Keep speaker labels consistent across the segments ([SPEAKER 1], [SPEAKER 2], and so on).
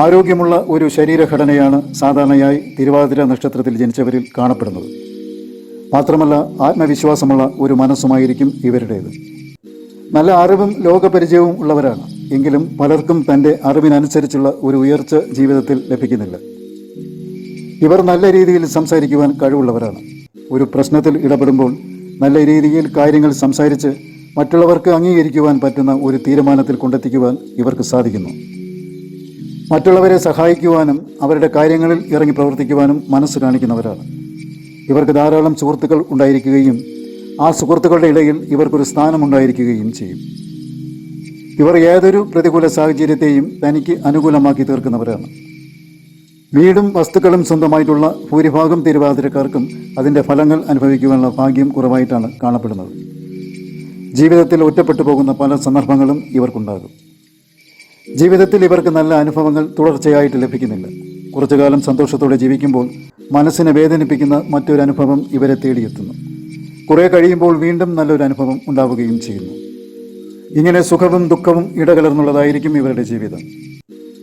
[SPEAKER 1] ആരോഗ്യമുള്ള ഒരു ശരീരഘടനയാണ് സാധാരണയായി തിരുവാതിര നക്ഷത്രത്തിൽ ജനിച്ചവരിൽ കാണപ്പെടുന്നത്. മാത്രമല്ല ആത്മവിശ്വാസമുള്ള ഒരു മനസ്സുമായിരിക്കും ഇവരുടേത്. നല്ല അറിവും ലോകപരിചയവും ഉള്ളവരാണ്. എങ്കിലും പലർക്കും തന്റെ അറിവിനനുസരിച്ചുള്ള ഒരു ഉയർച്ച ജീവിതത്തിൽ ലഭിക്കുന്നില്ല. ഇവർ നല്ല രീതിയിൽ സംസാരിക്കുവാൻ കഴിവുള്ളവരാണ്. ഒരു പ്രശ്നത്തിൽ ഇടപെടുമ്പോൾ നല്ല രീതിയിൽ കാര്യങ്ങൾ സംസാരിച്ച് മറ്റുള്ളവർക്ക് അംഗീകരിക്കുവാൻ പറ്റുന്ന ഒരു തീരുമാനത്തിൽ കൊണ്ടെത്തിക്കുവാൻ ഇവർക്ക് സാധിക്കുന്നു. മറ്റുള്ളവരെ സഹായിക്കുവാനും അവരുടെ കാര്യങ്ങളിൽ ഇറങ്ങി പ്രവർത്തിക്കുവാനും മനസ്സ് കാണിക്കുന്നവരാണ്. ഇവർക്ക് ധാരാളം സുഹൃത്തുക്കൾ ഉണ്ടായിരിക്കുകയും ആ സുഹൃത്തുക്കളുടെ ഇടയിൽ ഇവർക്കൊരു സ്ഥാനമുണ്ടായിരിക്കുകയും ചെയ്യും. ഇവർ ഏതൊരു പ്രതികൂല സാഹചര്യത്തെയും തനിക്ക് അനുകൂലമാക്കി തീർക്കുന്നവരാണ്. വീടും വസ്തുക്കളും സ്വന്തമായിട്ടുള്ള ഭൂരിഭാഗം തിരുവാതിരക്കാർക്കും അതിന്റെ ഫലങ്ങൾ അനുഭവിക്കുവാനുള്ള ഭാഗ്യം കുറവായിട്ടാണ് കാണപ്പെടുന്നത്. ജീവിതത്തിൽ ഒറ്റപ്പെട്ടു പോകുന്ന പല സന്ദർഭങ്ങളും ഇവർക്കുണ്ടാകും. ജീവിതത്തിൽ ഇവർക്ക് നല്ല അനുഭവങ്ങൾ തുടർച്ചയായിട്ട് ലഭിക്കുന്നില്ല കുറച്ചു കാലം സന്തോഷത്തോടെ ജീവിക്കുമ്പോൾ മനസ്സിനെ വേദനിപ്പിക്കുന്ന മറ്റൊരു അനുഭവം ഇവരെ തേടിയെത്തുന്നു. കുറേ കഴിയുമ്പോൾ വീണ്ടും നല്ലൊരു അനുഭവം ഉണ്ടാവുകയും ചെയ്യുന്നു. ഇങ്ങനെ സുഖവും ദുഃഖവും ഇടകലർന്നുള്ളതായിരിക്കും ഇവരുടെ ജീവിതം.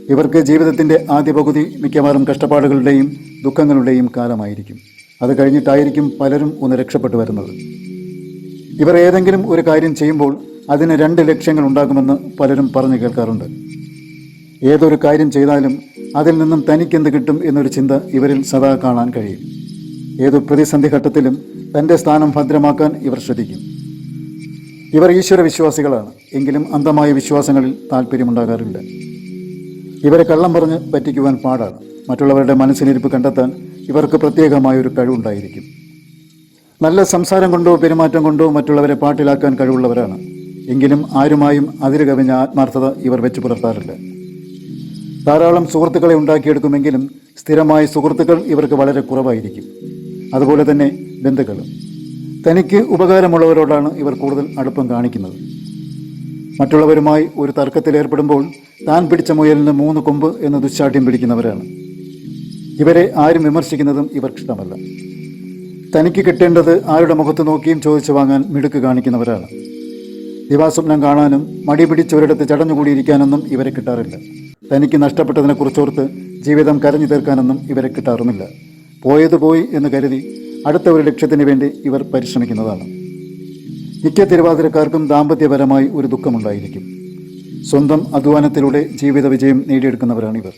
[SPEAKER 1] ഇവർക്ക് ജീവിതത്തിന്റെ ആദ്യ പകുതി മിക്കവാറും കഷ്ടപ്പാടുകളുടെയും ദുഃഖങ്ങളുടെയും കാലമായിരിക്കും. അത് കഴിഞ്ഞിട്ടായിരിക്കും പലരും ഒന്ന് രക്ഷപ്പെട്ടു വരുന്നത്. ഇവർ ഏതെങ്കിലും ഒരു കാര്യം ചെയ്യുമ്പോൾ അതിന് രണ്ട് ലക്ഷ്യങ്ങൾ ഉണ്ടാകുമെന്ന് പലരും പറഞ്ഞു കേൾക്കാറുണ്ട്. ഏതൊരു കാര്യം ചെയ്താലും അതിൽ നിന്നും തനിക്കെന്ത് കിട്ടും എന്നൊരു ചിന്ത ഇവരിൽ സദാ കാണാൻ കഴിയും. ഏതു പ്രതിസന്ധി ഘട്ടത്തിലും തന്റെ സ്ഥാനം ഭദ്രമാക്കാൻ ഇവർ ശ്രദ്ധിക്കും. ഇവർ ഈശ്വര വിശ്വാസികളാണ് എങ്കിലും അന്ധമായ വിശ്വാസങ്ങളിൽ താല്പര്യമുണ്ടാകാറില്ല ഇവരെ കള്ളം പറഞ്ഞ് പറ്റിക്കുവാൻ പാടാണ്. മറ്റുള്ളവരുടെ മനസ്സിനിരിപ്പ് കണ്ടെത്താൻ ഇവർക്ക് പ്രത്യേകമായ ഒരു കഴിവുണ്ടായിരിക്കും. നല്ല സംസാരം കൊണ്ടോ പെരുമാറ്റം കൊണ്ടോ മറ്റുള്ളവരെ പാട്ടിലാക്കാൻ കഴിവുള്ളവരാണ്. എങ്കിലും ആരുമായും അതിരുകവിഞ്ഞ ആത്മാർത്ഥത ഇവർ വെച്ച് പുലർത്താറില്ല. ധാരാളം സുഹൃത്തുക്കളെ ഉണ്ടാക്കിയെടുക്കുമെങ്കിലും സ്ഥിരമായ സുഹൃത്തുക്കൾ ഇവർക്ക് വളരെ കുറവായിരിക്കും. അതുപോലെ തന്നെ ബന്ധുക്കളും. തനിക്ക് ഉപകാരമുള്ളവരോടാണ് ഇവർ കൂടുതൽ അടുപ്പം കാണിക്കുന്നത്. മറ്റുള്ളവരുമായി ഒരു തർക്കത്തിൽ ഏർപ്പെടുമ്പോൾ താൻ പിടിച്ച മുയലിന് മൂന്ന് കൊമ്പ് എന്ന് ദുശ്ശാഠ്യം പിടിക്കുന്നവരാണ്. ഇവരെ ആരും വിമർശിക്കുന്നതും ഇവർക്കിഷ്ടമല്ല. തനിക്ക് കിട്ടേണ്ടത് ആരുടെ മുഖത്ത് നോക്കിയും ചോദിച്ചു വാങ്ങാൻ മിടുക്ക് കാണിക്കുന്നവരാണ്. ദിവാസ്വപ്നം കാണാനും മടി പിടിച്ചൊരിടത്ത് ചടഞ്ഞുകൂടിയിരിക്കാനൊന്നും ഇവരെ കിട്ടാറില്ല. തനിക്ക് നഷ്ടപ്പെട്ടതിനെ കുറിച്ചോർത്ത് ജീവിതം കരഞ്ഞു തീർക്കാനൊന്നും ഇവരെ കിട്ടാറുമില്ല. പോയത് പോയി എന്ന് കരുതി അടുത്ത ഒരു ലക്ഷ്യത്തിന് വേണ്ടി ഇവർ പരിശ്രമിക്കുന്നതാണ്. മിക്ക തിരുവാതിരക്കാർക്കും ദാമ്പത്യപരമായി ഒരു ദുഃഖമുണ്ടായിരിക്കും. സ്വന്തം അധ്വാനത്തിലൂടെ ജീവിത വിജയം നേടിയെടുക്കുന്നവരാണ് ഇവർ